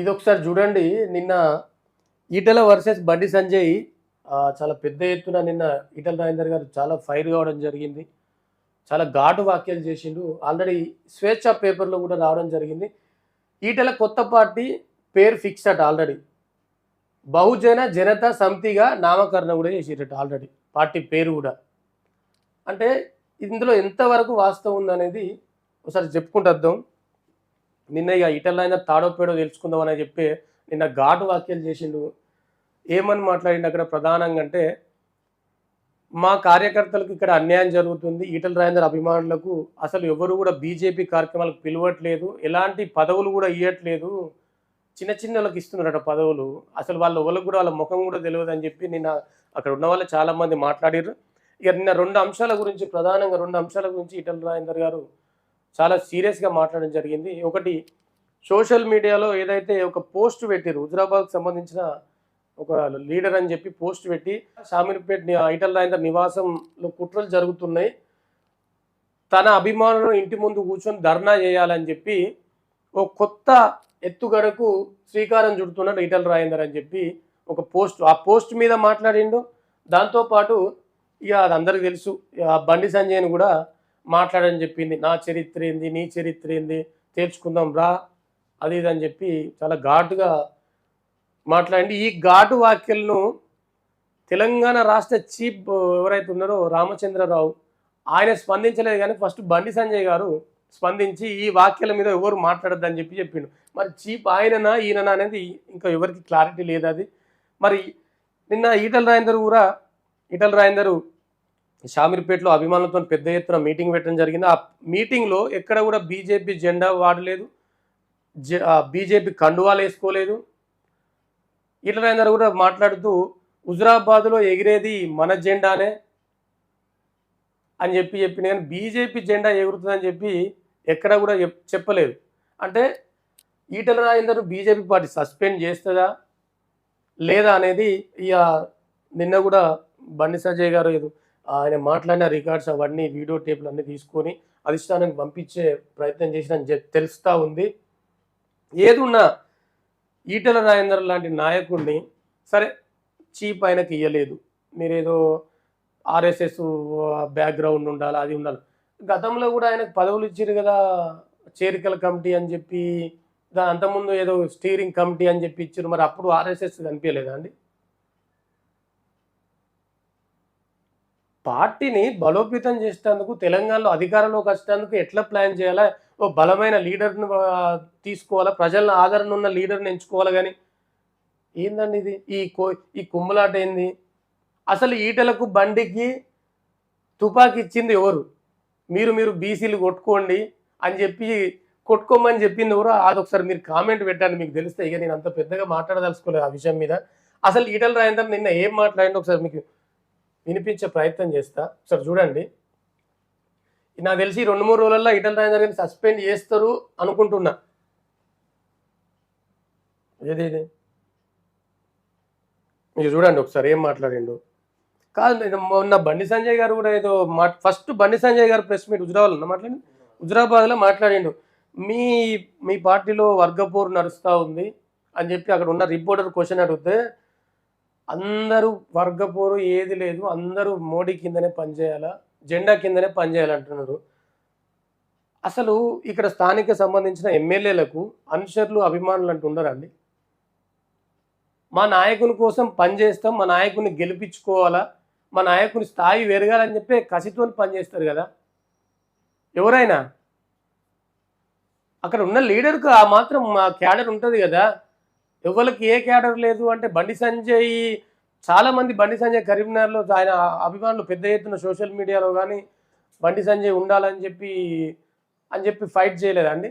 ఇది ఒకసారి చూడండి. నిన్న ఈటల వర్సెస్ బండి సంజయ్ చాలా పెద్ద ఎత్తున నిన్న ఈటల రాజేందర్ గారు చాలా ఫైర్ కావడం జరిగింది. చాలా ఘాటు వ్యాఖ్యలు చేసిండు. ఆల్రెడీ స్వేచ్ఛ పేపర్లో కూడా రావడం జరిగింది. ఈటల కొత్త పార్టీ పేరు ఫిక్స్ అట ఆల్రెడీ. బహుజన జనత సమితిగా నామకరణ కూడా చేసేటట్టు ఆల్రెడీ పార్టీ పేరు కూడా. అంటే ఇందులో ఎంతవరకు వాస్తవం ఉందనేది ఒకసారి చెప్పుకుంటూ నిన్న ఇక ఇటల్ అయినా తాడో పేడో తెలుసుకుందాం అని చెప్పి నిన్న ఘాటు వ్యాఖ్యలు చేసిండు. ఏమని మాట్లాడిండు అక్కడ ప్రధానంగా అంటే మా కార్యకర్తలకు ఇక్కడ అన్యాయం జరుగుతుంది ఈటల రాజేందర్ అభిమానులకు అసలు ఎవరు కూడా బీజేపీ కార్యక్రమాలకు పిలవట్లేదు ఎలాంటి పదవులు కూడా ఇవ్వట్లేదు చిన్న చిన్న వాళ్ళకి ఇస్తున్నారట పదవులు. అసలు వాళ్ళ వాళ్ళకి కూడా వాళ్ళ ముఖం కూడా తెలియదు అని చెప్పి నిన్న అక్కడ ఉన్న వాళ్ళు చాలామంది మాట్లాడారు ఇక నిన్న రెండు అంశాల గురించి ప్రధానంగా రెండు అంశాల గురించి ఈటల రాజేందర్ గారు చాలా సీరియస్గా మాట్లాడడం జరిగింది. ఒకటి సోషల్ మీడియాలో ఏదైతే ఒక పోస్ట్ పెట్టారు హుజరాబాద్కి సంబంధించిన ఒక లీడర్ అని చెప్పి పోస్ట్ పెట్టి షామీర్పేట్ ఐటల్ రాయందర్ నివాసంలో కుట్రలు జరుగుతున్నాయి. తన అభిమానులను ఇంటి ముందు కూర్చొని ధర్నా చేయాలని చెప్పి ఒక కొత్త ఎత్తుగడకు శ్రీకారం చుడుతున్నాడు ఈటల రాజేందర్ అని చెప్పి ఒక పోస్ట్ ఆ పోస్ట్ మీద మాట్లాడిండు. దాంతోపాటు ఇక అది అందరికి తెలుసు. ఆ బండి సంజయ్ని కూడా మాట్లాడని చెప్పింది నా చరిత్ర ఏంది నీ చరిత్ర ఏంది తేల్చుకుందాం రా అది ఇది అని చెప్పి చాలా ఘాటుగా మాట్లాడి ఈ ఘాటు వాక్యలను తెలంగాణ రాష్ట్ర చీఫ్ ఎవరైతే ఉన్నారో రామచంద్రరావు ఆయన స్పందించలేదు కానీ ఫస్ట్ బండి సంజయ్ గారు స్పందించి ఈ వాక్యాల మీద ఎవరు మాట్లాడొద్దని చెప్పి చెప్పిండు. మరి చీఫ్ ఆయననా ఈయననా అనేది ఇంకా ఎవరికి క్లారిటీ లేదు అది. మరి నిన్న ఈటల రాయందరు కూడా ఈటల రాయందరు షామీర్పేటలో అభిమానులతో పెద్ద ఎత్తున మీటింగ్ పెట్టడం జరిగింది. ఆ మీటింగ్లో ఎక్కడ కూడా బీజేపీ జెండా వాడలేదు. బీజేపీ కండువాలు వేసుకోలేదు. ఈటల రాజేందర్ కూడా మాట్లాడుతూ హుజరాబాద్లో ఎగిరేది మన జెండానే అని చెప్పి చెప్పిన కానీ బీజేపీ జెండా ఎగురుతుందని చెప్పి ఎక్కడ కూడా చెప్- చెప్పలేదు. అంటే Etela Rajender BJP party suspend చేస్తుందా లేదా అనేది ఇక నిన్న కూడా బండి సంజయ్ గారు ఏదో ఆయన మాట్లాడిన రికార్డ్స్ అవన్నీ వీడియో టేపులు అన్నీ తీసుకొని అధిష్టానానికి పంపించే ప్రయత్నం చేసిన తెలుస్తూ ఉంది. ఏదున్నా ఈటల రాజేందర్ లాంటి నాయకుడిని సరే చీప్ ఆయనకి ఇయ్యలేదు. మీరేదో ఆర్ఎస్ఎస్ బ్యాక్గ్రౌండ్ ఉండాలి అది ఉండాలి. గతంలో కూడా ఆయనకు పదవులు ఇచ్చారు కదా చేరికల కమిటీ అని చెప్పి దాని అంతకుముందు ఏదో స్టీరింగ్ కమిటీ అని చెప్పి ఇచ్చారు మరి అప్పుడు ఆర్ఎస్ఎస్ కనిపించలేదా అండి? పార్టీని బలోపేతం చేసేందుకు తెలంగాణలో అధికారంలోకి వచ్చేందుకు ఎట్లా ప్లాన్ చేయాలా? ఓ బలమైన లీడర్ని తీసుకోవాలా? ప్రజల ఆదరణ ఉన్న లీడర్ని ఎంచుకోవాలి కానీ ఏందండి ఇది? ఈ కో ఈ కుమ్ములాట ఏంది? అసలు ఈటలకు బండికి తుపాకీ ఇచ్చింది ఎవరు? మీరు మీరు బీసీలు కొట్టుకోండి అని చెప్పి కొట్టుకోమని చెప్పింది ఎవరు? అది ఒకసారి మీరు కామెంట్ పెట్టండి మీకు తెలిస్తే. ఇక నేను అంత పెద్దగా మాట్లాడదలుచుకోలేదు ఆ విషయం మీద. అసలు ఈటల రాజేందర్ నిన్న ఏం మాట్లాడిందో ఒకసారి మీకు వినిపించే ప్రయత్నం చేస్తా. ఒకసారి చూడండి. నాకు తెలిసి రెండు మూడు రోజుల్లో ఇటల్ రాజేందర్ గారిని సస్పెండ్ చేస్తారు అనుకుంటున్నా. ఏది ఇది? మీరు చూడండి ఒకసారి ఏం మాట్లాడిండు. కాదు మొన్న బండి సంజయ్ గారు కూడా ఏదో మా ఫస్ట్ బండి సంజయ్ గారు ప్రెస్ మీట్ హుజరాబాద్లో మాట్లాడి హుజరాబాద్లో మాట్లాడిండు. మీ మీ పార్టీలో వర్గపోరు నడుస్తూ ఉంది అని చెప్పి అక్కడ ఉన్న రిపోర్టర్ క్వశ్చన్ అడిగితే అందరూ వర్గపోరు ఏది లేదు అందరూ మోడీ కిందనే పనిచేయాలా జెండా కిందనే పనిచేయాలంటున్నారు. అసలు ఇక్కడ స్థానిక సంబంధించిన ఎమ్మెల్యేలకు అనుచరులు అభిమానులు అంటూ ఉండరండి మా నాయకుని కోసం పనిచేస్తాం మా నాయకుని గెలిపించుకోవాలా మా నాయకుని స్థాయి పెరగాలని చెప్పి కసితో పనిచేస్తారు కదా. ఎవరైనా? అక్కడ ఉన్న లీడర్కు ఆ మాత్రం మా క్యాడర్ ఉంటుంది కదా. ఎవరికి ఏ క్యాడర్ లేదు అంటే బండి సంజయ్ చాలా మంది బండి సంజయ్ కరీంనగర్లో ఆయన అభిమానులు పెద్ద ఎత్తున సోషల్ మీడియాలో కానీ బండి సంజయ్ ఉండాలని చెప్పి అని చెప్పి ఫైట్ చేయలేదండి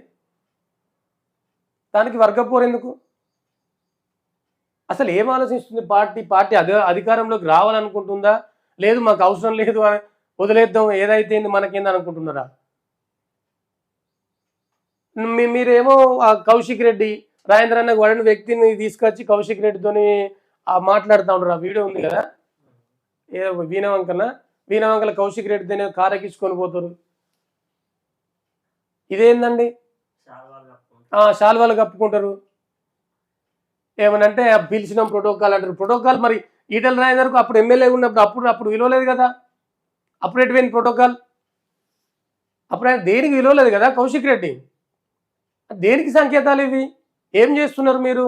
దానికి వర్గపోరు ఎందుకు? అసలు ఏం ఆలోచిస్తుంది పార్టీ? పార్టీ అధి అధికారంలోకి రావాలనుకుంటుందా? లేదు మాకు అవసరం లేదు అని వదిలేద్దాం ఏదైతే మనకేంది అనుకుంటున్నారా? మీరేమో కౌశిక్ రెడ్డి రాజేంద్ర అన్న వాడిని వ్యక్తిని తీసుకొచ్చి కౌశిక్ రెడ్డితోని మాట్లాడుతూ ఉంటారు ఆ వీడియో ఉంది కదా? ఏ వీణవంకన? వీణవంకల కౌశిక్ రెడ్డితోనే కారెక్కించుకొని పోతారు ఇదేందండి? ఆ, శాల్వాలు కప్పుకుంటారు. ఏమనంటే పిలిచిన ప్రోటోకాల్ అంటారు. ప్రోటోకాల్ మరి ఈటల రాజేందర్కు అప్పుడు ఎమ్మెల్యే ఉన్నప్పుడు అప్పుడు అప్పుడు విలువలేదు కదా? అప్పుడు ఎటువంటి ప్రోటోకాల్? అప్పుడు ఆయన దేనికి విలువలేదు కదా కౌశిక్ రెడ్డి? దేనికి సంకేతాలు ఇవి? ఏం చేస్తున్నారు మీరు?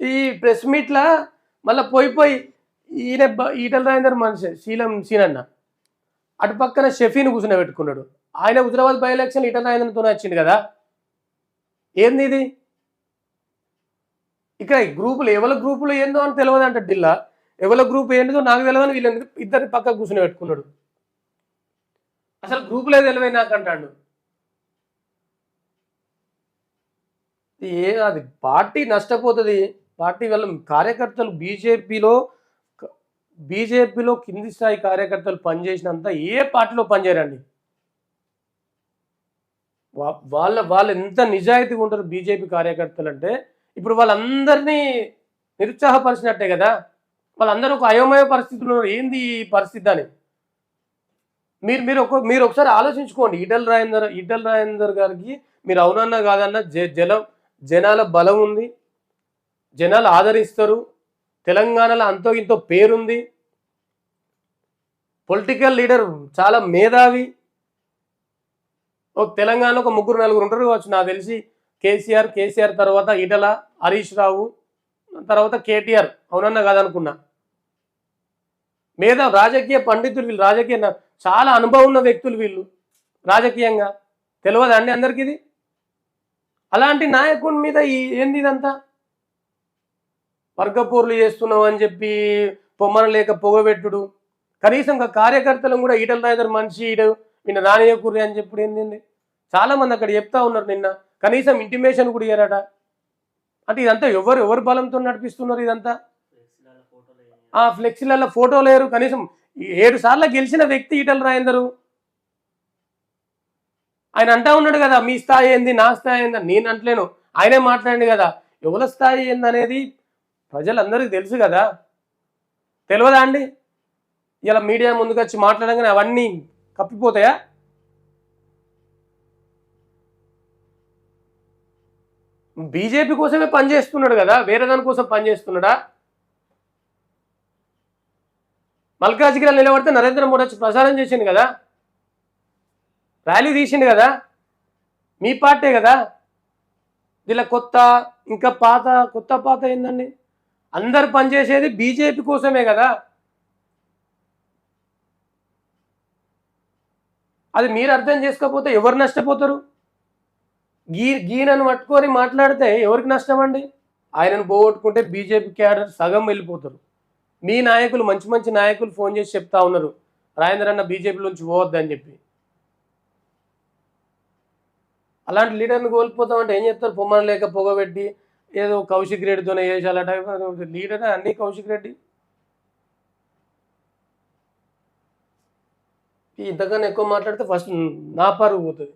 ఈ ప్రెస్ మీట్లా మళ్ళీ పోయి పోయి ఈయన ఈటల రాజేందర్ మనిషి శీలం సీనన్న అటు పక్కన షఫీని కూర్చుని పెట్టుకున్నాడు. ఆయన హుజరాబాద్ బై ఎలక్షన్ ఈటల రాజేంద్రతో వచ్చింది కదా. ఏంది ఇది? ఇక్కడ ఈ గ్రూపులు ఎవరి గ్రూపులు ఏందో అని తెలియదు అంట ఢిల్లా. ఎవరి గ్రూప్ ఏంటిదో నాకు తెలియదని వీళ్ళని ఇద్దరిని పక్క కూర్చుని పెట్టుకున్నాడు. అసలు గ్రూపులే తెలివే నాకు అంటాడు. ఏ అది పార్టీ నష్టపోతుంది. పార్టీ వల్ల కార్యకర్తలు బీజేపీలో బీజేపీలో కింది స్థాయి కార్యకర్తలు పనిచేసినంత ఏ పార్టీలో పనిచేయరండి? వాళ్ళ వాళ్ళు ఎంత నిజాయితీగా ఉంటారు బీజేపీ కార్యకర్తలు అంటే ఇప్పుడు వాళ్ళందరినీ నిరుత్సాహపరిచినట్టే కదా. వాళ్ళందరూ ఒక అయోమయ పరిస్థితుల్లో ఉన్నారు. ఏంది ఈ పరిస్థితి అని? మీరు మీరు ఒక మీరు ఒకసారి ఆలోచించుకోండి. ఈటల రాజేందర్ ఈటల రాజేందర్ గారికి మీరు అవునన్నా కాదన్నా జ జలం జనాల బలం ఉంది జనాలు ఆదరిస్తారు తెలంగాణలో అంతో ఇంతో పేరుంది. పొలిటికల్ లీడర్ చాలా మేధావి. ఒక తెలంగాణలో ఒక ముగ్గురు నలుగురు ఉంటారు కావచ్చు నాకు తెలిసి. కేసీఆర్ కేసీఆర్ తర్వాత ఈటల హరీష్ రావు తర్వాత కేటీఆర్. అవునన్నా కాదనుకున్నా. మేధా రాజకీయ పండితులు వీళ్ళు రాజకీయ చాలా అనుభవం ఉన్న వ్యక్తులు వీళ్ళు రాజకీయంగా. తెలియదు అండి అందరికి ఇది? అలాంటి నాయకుడి మీద ఏంది ఇదంతా? వర్గపోర్లు చేస్తున్నావు అని చెప్పి పొమ్మన లేక పొగబెట్టుడు. కనీసం ఒక కార్యకర్తలను కూడా ఈటల రాజర్ మనిషి ఈడు నిన్న రానియకూరి అని చెప్పి ఏంది చాలా మంది అక్కడ చెప్తా ఉన్నారు నిన్న. కనీసం ఇంటిమేషన్ కూడా ఇయ్యారట. అంటే ఇదంతా ఎవరు ఎవరు బలంతో నడిపిస్తున్నారు ఇదంతా? ఆ ఫ్లెక్సీలలో ఫోటో లేరు కనీసం ఏడు సార్లు గెలిచిన వ్యక్తి ఈటల రాయందరు. ఆయన అంటా ఉన్నాడు కదా మీ స్థాయి ఏంది నా స్థాయి ఏంది? నేను అంటలేను. ఆయనే మాట్లాడండి కదా ఎవరి స్థాయి ఏందనేది ప్రజలందరికీ తెలుసు కదా. తెలియదా అండి? ఇలా మీడియా ముందుకు వచ్చి మాట్లాడగానే అవన్నీ కప్పిపోతాయా? బీజేపీ కోసమే పనిచేస్తున్నాడు కదా వేరే దానికోసం పనిచేస్తున్నాడా మల్కాజిగిరి నిలబడితే నరేంద్ర మోడీ వచ్చి ప్రచారం చేసింది కదా ర్యాలీ తీసిండు కదా? మీ పార్టీ కదా? ఇలా కొత్త ఇంకా పాత కొత్త పాత ఏందండి? అందరు పనిచేసేది బీజేపీ కోసమే కదా? అది మీరు అర్థం చేసుకోకపోతే ఎవరు నష్టపోతారు? గీ గీనను పట్టుకొని మాట్లాడితే ఎవరికి నష్టం అండి ఆయనను పోగొట్టుకుంటే బీజేపీ క్యాడర్ సగం వెళ్ళిపోతారు. మీ నాయకులు మంచి మంచి నాయకులు ఫోన్ చేసి చెప్తా ఉన్నారు. రాజేంద్ర అన్న బీజేపీ నుంచి పోవద్దని చెప్పి. అలాంటి లీడర్ని కోల్పోతామంటే ఏం చెప్తారు పొమ్మన లేక పొగబెట్టి ఏదో కౌశిక్ రెడ్డితోనే చేసాలట లీడర్ అన్ని కౌశిక్ రెడ్డి? ఇంతకన్నా ఎక్కువ మాట్లాడితే ఫస్ట్ నా పరుగు పోతుంది.